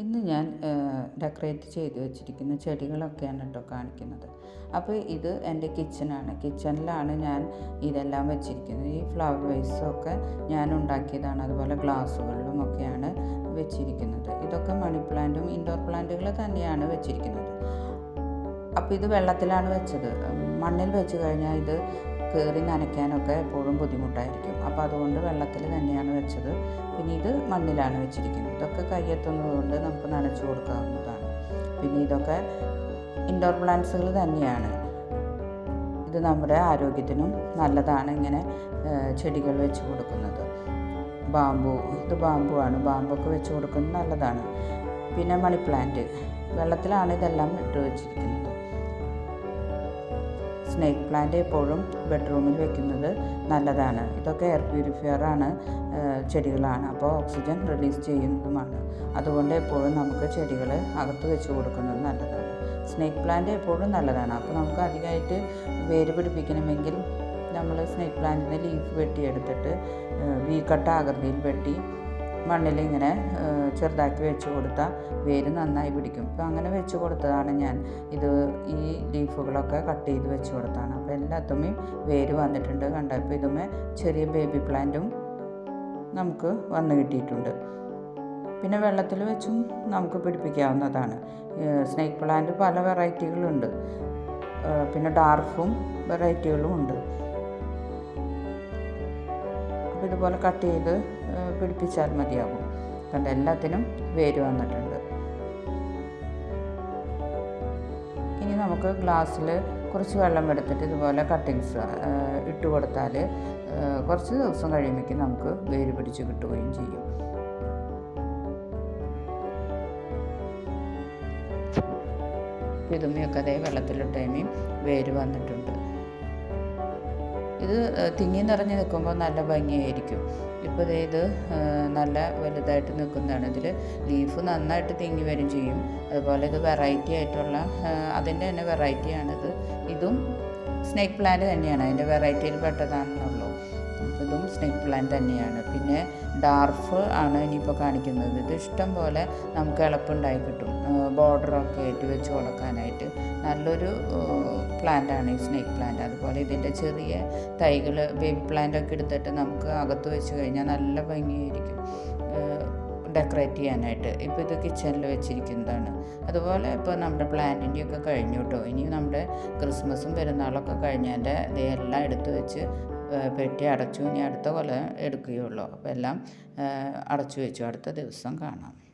ഇന്ന് ഞാൻ ഡെക്കറേറ്റ് ചെയ്ത് വെച്ചിരിക്കുന്ന ചെടികളൊക്കെയാണ് കേട്ടോ കാണിക്കുന്നത്. അപ്പോൾ ഇത് എന്റെ കിച്ചണാണ് കിച്ചണിലാണ് ഞാൻ ഇതെല്ലാം വെച്ചിരിക്കുന്നത്. ഈ ഫ്ലവർ വേസൊക്കെ ഞാൻ ഉണ്ടാക്കിയതാണ്. അതുപോലെ ഗ്ലാസ്സുകളിലും ഒക്കെയാണ് വെച്ചിരിക്കുന്നത്. ഇതൊക്കെ മണി പ്ലാന്റും ഇൻഡോർ പ്ലാന്റുകൾ തന്നെയാണ് വെച്ചിരിക്കുന്നത്. അപ്പോൾ ഇത് വെള്ളത്തിലാണ് വെച്ചത്. മണ്ണിൽ വെച്ച് കഴിഞ്ഞാൽ ഇത് കയറി നനയ്ക്കാനൊക്കെ എപ്പോഴും ബുദ്ധിമുട്ടായിരിക്കും. അപ്പോൾ അതുകൊണ്ട് വെള്ളത്തിൽ തന്നെയാണ് വെച്ചത്. പിന്നെ ഇത് മണ്ണിലാണ് വെച്ചിരിക്കുന്നത്. ഇതൊക്കെ കയ്യെത്തുന്നത് കൊണ്ട് നമുക്ക് നനച്ചു കൊടുക്കാവുന്നതാണ്. പിന്നെ ഇതൊക്കെ ഇൻഡോർ പ്ലാന്റ്സുകൾ തന്നെയാണ്. ഇത് നമ്മുടെ ആരോഗ്യത്തിനും നല്ലതാണ് ഇങ്ങനെ ചെടികൾ വെച്ച് കൊടുക്കുന്നത്. ബാമ്പു ഇത് ബാമ്പു ആണ്. ബാമ്പൊക്കെ വെച്ച് കൊടുക്കുന്നത് നല്ലതാണ്. പിന്നെ മണി പ്ലാന്റ്. വെള്ളത്തിലാണ് ഇതെല്ലാം ഇട്ട് വെച്ചിരിക്കുന്നത്. സ്നേക്ക് പ്ലാന്റ് എപ്പോഴും ബെഡ്റൂമിൽ വെക്കുന്നത് നല്ലതാണ്. ഇതൊക്കെ എയർ പ്യൂരിഫയർ ആണ് ചെടികളാണ്. അപ്പോൾ ഓക്സിജൻ റിലീസ് ചെയ്യുന്നതുമാണ്. അതുകൊണ്ട് എപ്പോഴും നമുക്ക് ചെടികൾ അകത്ത് വെച്ച് കൊടുക്കുന്നത് നല്ലതാണ്. സ്നേക്ക് പ്ലാന്റ് എപ്പോഴും നല്ലതാണ്. അപ്പോൾ നമുക്ക് അധികമായിട്ട് വേര് പിടിപ്പിക്കണമെങ്കിൽ നമ്മൾ സ്നേക്ക് പ്ലാന്റിന്റെ ലീഫ് വെട്ടിയെടുത്തിട്ട് വി കട്ട ആകൃതിയിൽ വെട്ടി മണ്ണിൽ ഇങ്ങനെ ചെറുതാക്കി വെച്ച് കൊടുത്താൽ വേര് നന്നായി പിടിക്കും. അപ്പോൾ അങ്ങനെ വെച്ച് കൊടുത്തതാണ് ഞാൻ. ഇത് ഈ ലീഫുകളൊക്കെ കട്ട് ചെയ്ത് വെച്ച് കൊടുത്താണ്. അപ്പോൾ എല്ലാത്തുമ്മയും വേര് വന്നിട്ടുണ്ട്. കണ്ട? അപ്പോൾ ഇതുമേ ചെറിയ ബേബി പ്ലാന്റും നമുക്ക് വന്നു കിട്ടിയിട്ടുണ്ട്. പിന്നെ വെള്ളത്തിൽ വെച്ചും നമുക്ക് പിടിപ്പിക്കാവുന്നതാണ്. സ്നേക്ക് പ്ലാന്റ് പല വെറൈറ്റികളുണ്ട്. പിന്നെ ഡാർഫും വെറൈറ്റികളും ഉണ്ട്. അപ്പോൾ ഇതുപോലെ കട്ട് ചെയ്ത് പിടിപ്പിച്ചാൽ മതിയാകും. കണ്ട എല്ലാത്തിനും വേര് വന്നിട്ടുണ്ട്. ഇനി നമുക്ക് ഗ്ലാസ്സിൽ കുറച്ച് വെള്ളം എടുത്തിട്ട് ഇതുപോലെ കട്ടിങ്സ് ഇട്ട് കൊടുത്താൽ കുറച്ച് ദിവസം കഴിയുമ്പോഴേക്കും നമുക്ക് വേര് പിടിച്ച് കിട്ടുകയും ചെയ്യും. ഇതുമ്മയൊക്കെ അതേ വെള്ളത്തിലിട്ടേമയും വേര് വന്നിട്ടുണ്ട്. ഇത് തിങ്ങി നിറഞ്ഞ് നിൽക്കുമ്പോൾ നല്ല ഭംഗിയായിരിക്കും. ഇപ്പോൾ ഇത് നല്ല വലുതായിട്ട് നിൽക്കുന്നതാണ്. ഇതിൽ ലീഫ് നന്നായിട്ട് തിങ്ങി വരും ചെയ്യും. അതുപോലെ ഇത് വെറൈറ്റി ആയിട്ടുള്ള അതിന്റെ തന്നെ വെറൈറ്റിയാണിത്. ഇതും സ്നേക്ക് പ്ലാന്റ് തന്നെയാണ്. അതിന്റെ വെറൈറ്റിയിൽ പെട്ടതാണെന്നുള്ളൂ. ഇതും സ്നേക്ക് പ്ലാന്റ് തന്നെയാണ്. പിന്നെ ഡാർഫ് ആണ് ഇനിയിപ്പോൾ കാണിക്കുന്നത്. ഇത് ഇഷ്ടം പോലെ നമുക്ക് എളുപ്പമുണ്ടായി കിട്ടും. ബോർഡറൊക്കെ ആയിട്ട് വെച്ച് കൊടുക്കാനായിട്ട് നല്ലൊരു പ്ലാന്റാണ് ഈ സ്നേക്ക് പ്ലാന്റ് അതുപോലെ ഇതിന്റെ ചെറിയ തൈകൾ ബേബി പ്ലാന്റ് ഒക്കെ എടുത്തിട്ട് നമുക്ക് അകത്ത് വെച്ച് കഴിഞ്ഞാൽ നല്ല ഭംഗിയായിരിക്കും. ഡെക്കറേറ്റ് ചെയ്യാനായിട്ട്. ഇപ്പോൾ ഇത് കിച്ചണിൽ വെച്ചിരിക്കുന്നതാണ്. അതുപോലെ ഇപ്പോൾ നമ്മുടെ പ്ലാന്റിന്റെ ഒക്കെ കഴിഞ്ഞു കേട്ടോ. ഇനി നമ്മുടെ ക്രിസ്മസും പെരുന്നാളൊക്കെ കഴിഞ്ഞാൽ ഇതെല്ലാം എടുത്ത് വെച്ച് പെട്ടി അടച്ചു. ഇനി അടുത്ത കൊല്ലം എടുക്കുകയുള്ളൂ. അപ്പോൾ എല്ലാം അടച്ചു വെച്ചു. അടുത്ത ദിവസം കാണാം.